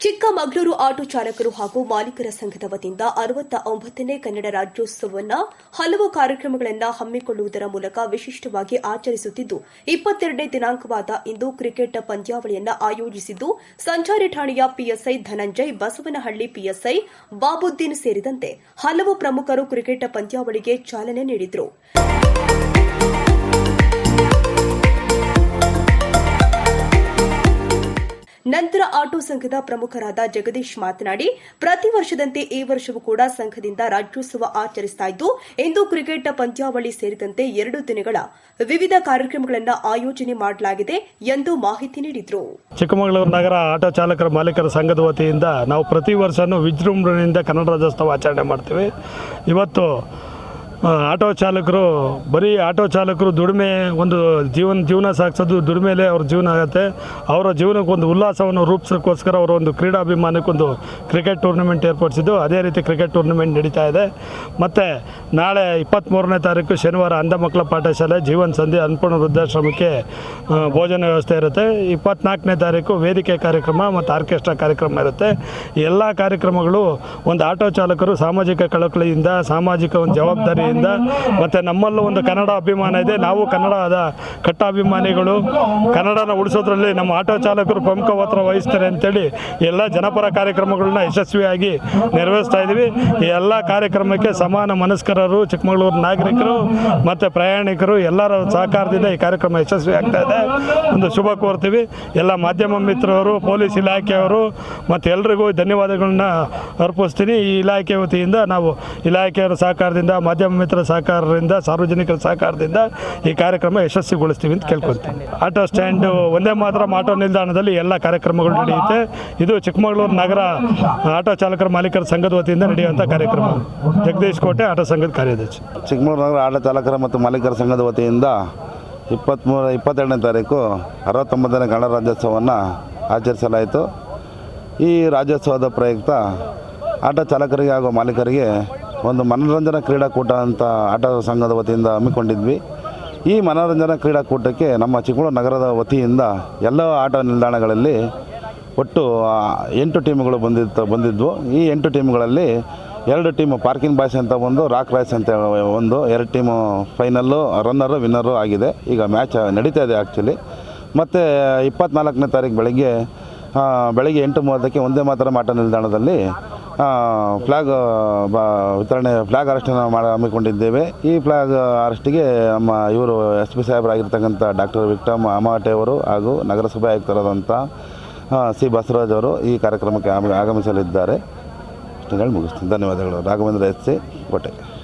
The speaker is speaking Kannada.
ಚಿಕ್ಕಮಗಳೂರು ಆಟೋ ಚಾಲಕರು ಹಾಗೂ ಮಾಲೀಕರ ಸಂಘದ ವತಿಯಿಂದ ಅರವತ್ತ ಒಂಬತ್ತನೇ ಕನ್ನಡ ರಾಜ್ಯೋತ್ಸವವನ್ನು ಹಲವು ಕಾರ್ಯಕ್ರಮಗಳನ್ನು ಹಮ್ಮಿಕೊಳ್ಳುವುದರ ಮೂಲಕ ವಿಶಿಷ್ಟವಾಗಿ ಆಚರಿಸುತ್ತಿದ್ದು, ಇಪ್ಪತ್ತೆರಡನೇ ದಿನಾಂಕವಾದ ಇಂದು ಕ್ರಿಕೆಟ್ ಪಂದ್ಯಾವಳಿಯನ್ನು ಆಯೋಜಿಸಿದ್ದು, ಸಂಚಾರಿ ಠಾಣೆಯ ಪಿಎಸ್ಐ ಧನಂಜಯ್, ಬಸವನಹಳ್ಳಿ ಪಿಎಸ್ಐ ಬಾಬುದ್ದೀನ್ ಸೇರಿದಂತೆ ಹಲವು ಪ್ರಮುಖರು ಕ್ರಿಕೆಟ್ ಪಂದ್ಯಾವಳಿಗೆ ಚಾಲನೆ ನೀಡಿದರು. ನಂತರ ಆಟೋ ಸಂಘದ ಪ್ರಮುಖರಾದ ಜಗದೀಶ್ ಮಾತನಾಡಿ, ಪ್ರತಿ ವರ್ಷದಂತೆ ಈ ವರ್ಷವೂ ಕೂಡ ಸಂಘದಿಂದ ರಾಜ್ಯೋತ್ಸವ ಆಚರಿಸ್ತಾ ಇದ್ದು, ಇಂದು ಕ್ರಿಕೆಟ್ ಪಂದ್ಯಾವಳಿ ಸೇರಿದಂತೆ ಎರಡು ದಿನಗಳ ವಿವಿಧ ಕಾರ್ಯಕ್ರಮಗಳನ್ನು ಆಯೋಜನೆ ಮಾಡಲಾಗಿದೆ ಎಂದು ಮಾಹಿತಿ ನೀಡಿದರು. ಚಿಕ್ಕಮಗಳೂರು ನಗರ ಆಟೋ ಚಾಲಕರ ಮಾಲೀಕರ ಸಂಘದ ವತಿಯಿಂದ ನಾವು ಪ್ರತಿ ವರ್ಷವೂ ವಿಜೃಂಭಣೆಯಿಂದ ಕನ್ನಡ ರಾಜ್ಯೋತ್ಸವ ಆಚರಣೆ ಮಾಡ್ತೀವಿ. ಇವತ್ತು ಆಟೋ ಚಾಲಕರು, ಬರೀ ಆಟೋ ಚಾಲಕರು ದುಡಿಮೆ ಒಂದು ಜೀವನ ಜೀವನ ಸಾಗಿಸೋದು ದುಡಿಮೆಲೇ ಅವ್ರ ಜೀವನ ಆಗುತ್ತೆ. ಅವರ ಜೀವನಕ್ಕೆ ಒಂದು ಉಲ್ಲಾಸವನ್ನು ರೂಪಿಸೋಕ್ಕೋಸ್ಕರ ಅವರ ಒಂದು ಕ್ರೀಡಾಭಿಮಾನಕ್ಕೊಂದು ಕ್ರಿಕೆಟ್ ಟೂರ್ನಮೆಂಟ್ ಏರ್ಪಡಿಸಿದ್ದು. ಅದೇ ರೀತಿ ಕ್ರಿಕೆಟ್ ಟೂರ್ನಮೆಂಟ್ ನಡೀತಾ ಇದೆ. ಮತ್ತು ನಾಳೆ ಇಪ್ಪತ್ತ್ಮೂರನೇ ತಾರೀಕು ಶನಿವಾರ ಅಂಧ ಮಕ್ಕಳ ಪಾಠಶಾಲೆ, ಜೀವನ ಸಂಧಿ ಅನ್ನಪೂರ್ಣ ವೃದ್ಧಾಶ್ರಮಕ್ಕೆ ಭೋಜನ ವ್ಯವಸ್ಥೆ ಇರುತ್ತೆ. ಇಪ್ಪತ್ನಾಲ್ಕನೇ ತಾರೀಕು ವೇದಿಕೆ ಕಾರ್ಯಕ್ರಮ ಮತ್ತು ಆರ್ಕೆಸ್ಟ್ರಾ ಕಾರ್ಯಕ್ರಮ ಇರುತ್ತೆ. ಎಲ್ಲ ಕಾರ್ಯಕ್ರಮಗಳು ಒಂದು ಆಟೋ ಚಾಲಕರು ಸಾಮಾಜಿಕ ಕಳಕಳಿಯಿಂದ, ಸಾಮಾಜಿಕ ಒಂದು ಜವಾಬ್ದಾರಿಯಿಂದ ಮತ್ತು ನಮ್ಮಲ್ಲೂ ಒಂದು ಕನ್ನಡ ಅಭಿಮಾನ ಇದೆ. ನಾವು ಕನ್ನಡದ ಕಟ್ಟ ಅಭಿಮಾನಿಗಳು ಕನ್ನಡನ ಉಳಿಸೋದ್ರಲ್ಲಿ ನಮ್ಮ ಆಟೋ ಚಾಲಕರು ಪ್ರಮುಖ ಪಾತ್ರ ವಹಿಸ್ತಾರೆ ಅಂತೇಳಿ ಎಲ್ಲ ಜನಪರ ಕಾರ್ಯಕ್ರಮಗಳನ್ನ ಯಶಸ್ವಿಯಾಗಿ ನೆರವೇರಿಸ್ತಾ ಇದ್ದೀವಿ. ಈ ಎಲ್ಲ ಕಾರ್ಯಕ್ರಮಕ್ಕೆ ಸಮಾನ ಮನಸ್ಕರರು, ಚಿಕ್ಕಮಗಳೂರು ನಾಗರಿಕರು ಮತ್ತು ಪ್ರಯಾಣಿಕರು ಎಲ್ಲರ ಸಹಕಾರದಿಂದ ಈ ಕಾರ್ಯಕ್ರಮ ಯಶಸ್ವಿ ಆಗ್ತಾ ಇದೆ. ಒಂದು ಶುಭ ಕೋರ್ತೀವಿ. ಎಲ್ಲ ಮಾಧ್ಯಮ ಮಿತ್ರರು, ಪೊಲೀಸ್ ಇಲಾಖೆಯವರು ಮತ್ತು ಎಲ್ರಿಗೂ ಧನ್ಯವಾದಗಳನ್ನ ಅರ್ಪಿಸ್ತೀನಿ. ಈ ಇಲಾಖೆ ವತಿಯಿಂದ ನಾವು ಇಲಾಖೆಯವರ ಸಹಕಾರದಿಂದ ಮಾಧ್ಯಮ ಮಿತ್ರ ಸಹಕಾರದಿಂದ, ಸಾರ್ವಜನಿಕರ ಸಹಕಾರದಿಂದ ಈ ಕಾರ್ಯಕ್ರಮ ಯಶಸ್ವಿಗೊಳಿಸ್ತೀವಿ ಅಂತ ಕೇಳ್ಕೊಳ್ತೀನಿ. ಆಟೋ ಸ್ಟ್ಯಾಂಡ್ ಒಂದೇ ಮಾತ್ರ ಆಟೋ ನಿಲ್ದಾಣದಲ್ಲಿ ಎಲ್ಲ ಕಾರ್ಯಕ್ರಮಗಳು ನಡೆಯುತ್ತೆ. ಇದು ಚಿಕ್ಕಮಗಳೂರು ನಗರ ಆಟೋ ಚಾಲಕರ ಮಾಲೀಕರ ಸಂಘದ ವತಿಯಿಂದ ನಡೆಯುವಂಥ ಕಾರ್ಯಕ್ರಮ. ಜಗದೀಶ್ ಕೋಟೆ ಆಟೋ ಸಂಘದ ಕಾರ್ಯದರ್ಶಿ. ಚಿಕ್ಕಮಗಳೂರು ನಗರ ಆಟೋ ಚಾಲಕರ ಮತ್ತು ಮಾಲೀಕರ ಸಂಘದ ವತಿಯಿಂದ ಇಪ್ಪತ್ತ್ಮೂರ ಇಪ್ಪತ್ತೆರಡನೇ ತಾರೀಕು ಅರವತ್ತೊಂಬತ್ತನೇ ಗಣರಾಜ್ಯೋತ್ಸವವನ್ನು ರಾಜ್ಯೋತ್ಸವವನ್ನು ಆಚರಿಸಲಾಯಿತು. ಈ ರಾಜ್ಯೋತ್ಸವದ ಪ್ರಯುಕ್ತ ಆಟೋ ಚಾಲಕರಿಗೆ ಹಾಗೂ ಮಾಲೀಕರಿಗೆ ಒಂದು ಮನೋರಂಜನಾ ಕ್ರೀಡಾಕೂಟ ಅಂತ ಆಟದ ಸಂಘದ ವತಿಯಿಂದ ಹಮ್ಮಿಕೊಂಡಿದ್ವಿ. ಈ ಮನೋರಂಜನಾ ಕ್ರೀಡಾಕೂಟಕ್ಕೆ ನಮ್ಮ ಚಿಕ್ಕಮಗಳೂರು ನಗರದ ವತಿಯಿಂದ ಎಲ್ಲ ಆಟ ನಿಲ್ದಾಣಗಳಲ್ಲಿ ಒಟ್ಟು ಎಂಟು ಟೀಮ್ಗಳು ಬಂದಿತ್ತು ಬಂದಿದ್ವು. ಈ ಎಂಟು ಟೀಮ್ಗಳಲ್ಲಿ ಎರಡು ಟೀಮು ಪಾರ್ಕಿಂಗ್ ಬಾಯ್ಸ್ ಅಂತ ಒಂದು, ರಾಕ್ ರಾಯ್ಸ್ ಅಂತ ಒಂದು, ಎರಡು ಟೀಮು ಫೈನಲ್ಲು, ರನ್ನರು, ವಿನ್ನರು ಆಗಿದೆ. ಈಗ ಮ್ಯಾಚ್ ನಡೀತಾ ಇದೆ ಆ್ಯಕ್ಚುಲಿ ಮತ್ತು ಇಪ್ಪತ್ನಾಲ್ಕನೇ ತಾರೀಕು ಬೆಳಗ್ಗೆ ಬೆಳಗ್ಗೆ ಎಂಟು ಮೂವತ್ತಕ್ಕೆ ಒಂದೇ ಮಾತ್ರ ಆಟ ನಿಲ್ದಾಣದಲ್ಲಿ ಫ್ಲ್ಯಾಗ್ ಬ, ವಿತರಣೆ ಫ್ಲಾಗ್ ಅರೆಸ್ಟನ್ನು ಮಾಡಿ, ಹಮ್ಮಿಕೊಂಡಿದ್ದೇವೆ. ಈ ಫ್ಲಾಗ್ ಅರೆಸ್ಟಿಗೆ ನಮ್ಮ ಇವರು ಎಸ್ ಪಿ ಸಾಹೇಬರಾಗಿರ್ತಕ್ಕಂಥ ಡಾಕ್ಟರ್ ವಿಕ್ರಮ್ ಅಮಾಟೆ ಅವರು ಹಾಗೂ ನಗರಸಭೆ ಆಯುಕ್ತರಾದಂಥ ಸಿ ಬಸವರಾಜ್ ಅವರು ಈ ಕಾರ್ಯಕ್ರಮಕ್ಕೆ ಆಗಮ- ಆಗಮಿಸಲಿದ್ದಾರೆ. ಇಷ್ಟು ಹೇಳಿ ಮುಗಿಸ್ತೀನಿ. ಧನ್ಯವಾದಗಳು. ರಾಘವೇಂದ್ರ ಎಸ್ ಸಿ ಕೋಟೆ.